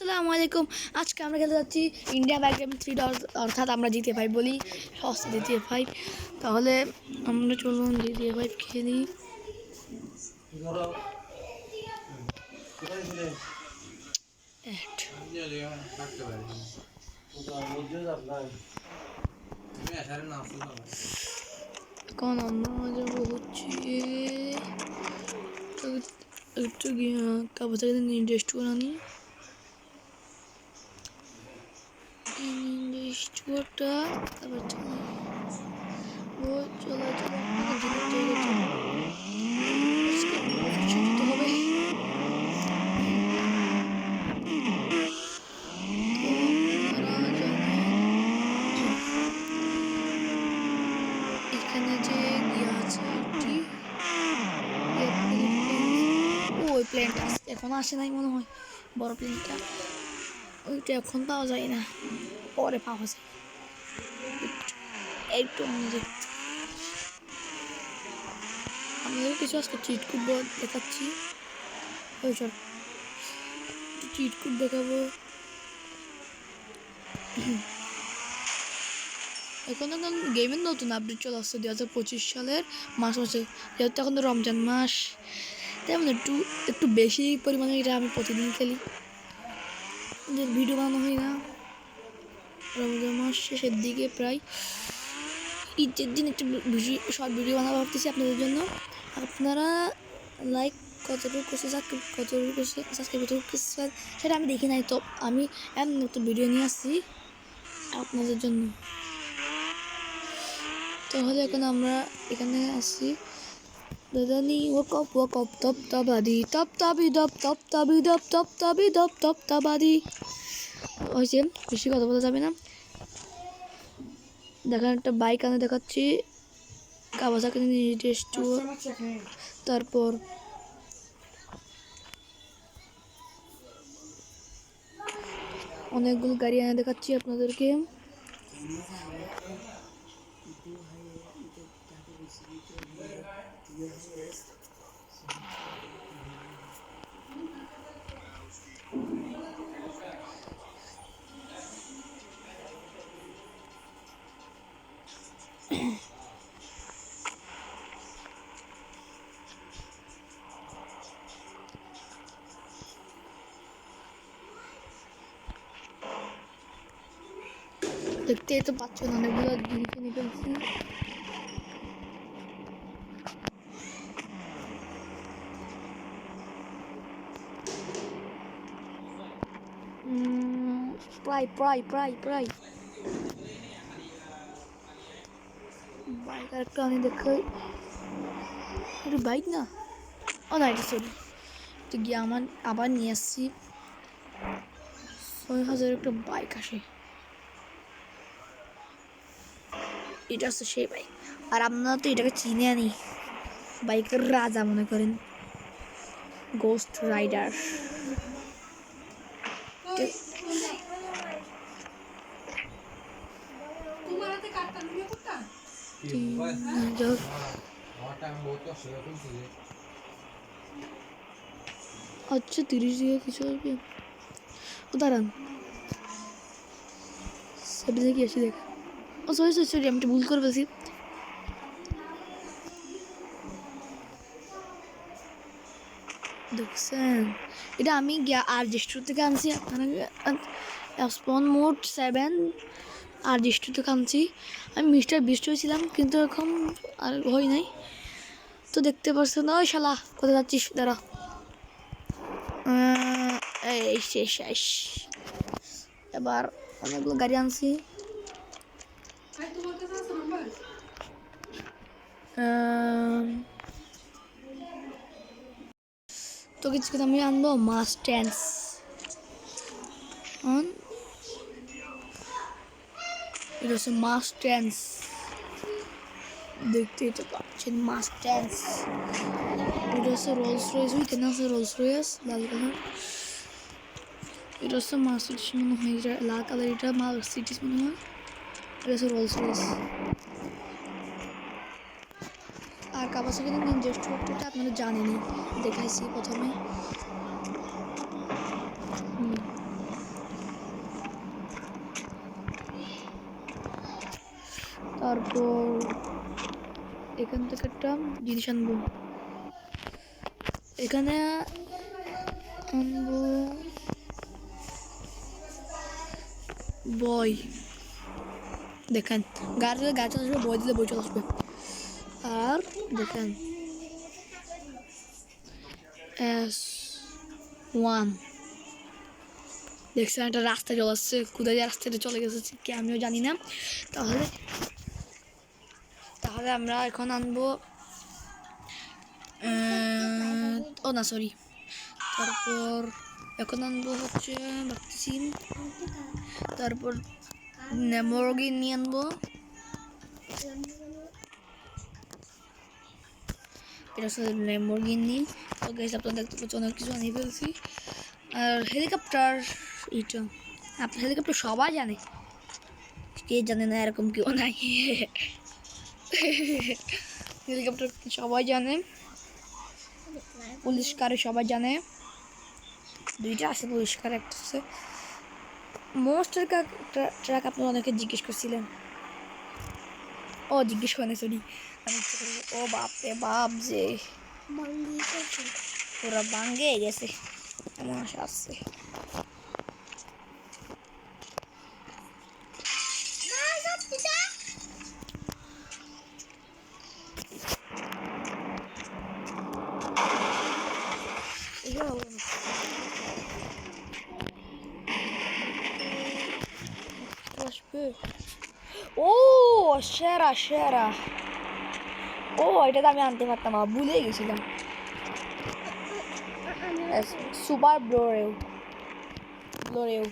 আসসালামু আলাইকুম। আজকে আমরা খেলতে যাচ্ছি ইন্ডিয়া ব্যাক গেম থ্রি অর্থাৎ আমরা জিতে ফাইভ বলি সস্তা জিতে ফাইভ তাহলে আমরা চলুন জিতে ফাইভ খেলি এখন হচ্ছে একটু নির্দিষ্ট করে আনি তারপর চলে ও চলো চলো হবে এখানে যে ইয়ে আছে একটি ওই প্লেনটা এখন আসে নাই মনে হয় বড় প্লেনটা ওইটা এখন পাওয়া যায় না পরে পাওয়া যায় একটু আমাদের কিছু আজকে চিট কুড দেখাচ্ছি। চিট কুড দেখাবো। এখন এখন গেমের নতুন আপডেট চলে আসছে দু হাজার পঁচিশ সালের মাস মাসে। যেহেতু এখন তো রমজান মাস তেমন একটু একটু বেশি পরিমাণে এটা আমি প্রতিদিন খেলি। ভিডিও বানানো হয় না। রমজান মাস শেষের দিকে প্রায় ঈদের দিন একটু বেশি শর্ট ভিডিও বানাবো ভাবতেছি আপনাদের জন্য আপনারা লাইক কতটুকু করছে সাবস্ক্রাইব কতটুকু করছে সাবস্ক্রাইব কতটুকু করছে সেটা আমি দেখি নাই তো আমি এমন একটা ভিডিও নিয়ে আসছি আপনাদের জন্য তাহলে এখন আমরা এখানে আসি দাদানি ও কপ ও কপ তপ তাবাদি তপ তাবি দপ তপ দপ তপ দপ তপ হয়েছে, বেশি কথা বলা যাবে না। দেখেন একটা বাইক আনে দেখাচ্ছি। কাবাসাকে নিজস্ব তারপর অনেকগুলো গাড়ি আনে দেখাচ্ছি আপনাদেরকে। দেখতেই তো পাচ্ছেন অনেকগুলো জিনিস নিয়ে ফেলছি। প্রায় প্রায় প্রায় প্রায়। বাইক আর একটা আমি দেখাই এটা বাইক না? ও না, এটা সরি। গিয়ে আমার আবার নিয়ে আসছি। ছয় হাজার একটা বাইক আসে। এটা হচ্ছে সেই বাইক আর আপনারা তো এটাকে চিনে আনি। বাইকের রাজা মনে করেন। গোস্ট রাইডার আচ্ছা তিরিশ দিকে কিছু আসবে ও দাঁড়ান। দেখ। ও সরি সরি সরি, আমি ভুল করে ফেলছি। দেখছেন? এটা আমি আর জ্যেষ্ঠর থেকে আনছি। স্পন মোট সেভেন আর জ্যেষ্ঠ থেকে আনছি। আমি মিস্টার বিষ্ট হয়েছিলাম, কিন্তু এখন আর হয় নাই। তো দেখতে পাচ্ছেন ওই শালা, কোথায় যাচ্ছিস? দাঁড়া। এবার অনেকগুলো গাড়ি আনছি। তো কিছু আমি আনব? মাস টেন্স এটা হচ্ছে মাস টেন্স দেখতেই তো পাচ্ছেন মাস টেন্স এটা হচ্ছে রোলস রয়েস ওইখানে আছে রোলস রয়েস লাল কালার। এটা হচ্ছে মার্সিডিস মনে হয়, এটা লাল কালার, এটা মার্সিডিস মনে হয়। Burası Rolls Royce. আর কাপাসে কিন্তু আমি জেস্ট করতে আপনারা জানেনি দেখাইছি প্রথমে। তারপর এখান থেকে একটা জিনিস আনব। এখানে আনব বয় দেখেন গাছ গাছ আসবে বই দিলে বই চলে আসবে আর দেখেন এস ওয়ান দেখছেন একটা রাস্তা চলে আসছে কোথায় যে রাস্তাটা চলে গেছে কি আমিও জানি না তাহলে তাহলে আমরা এখন আনব আহ, ও না সরি তারপর এখন আনব হচ্ছে ভাবতেছি তারপর নেমরগি নিয়ে আনব এটা হচ্ছে ল্যাম্বরগিনি তো গেছে আপনারা দেখতে পাচ্ছেন অনেক কিছু আনিয়ে ফেলছি আর হেলিকপ্টার এটা আপনার হেলিকপ্টার সবাই জানে কে জানে না এরকম কেউ নাই হেলিকপ্টার সবাই জানে পুলিশ কারে সবাই জানে দুইটা আছে পুলিশ কার একটা আছে মোস্টার ট্রাক আপনারা অনেকে জিজ্ঞেস করছিলেন। ও জিজ্ঞেস করেন সরি আমি করে ও বাপ রে বাপ যে। ওরা ভাঙ্গে গেছে। এমন আশা আসছে এগুলো হবে না। আসবে ও সেরা সেরা ও এটা তো আমি আনতে পারতাম না ভুলে গেছিলাম সুপার ব্লোরেও ব্লোরেও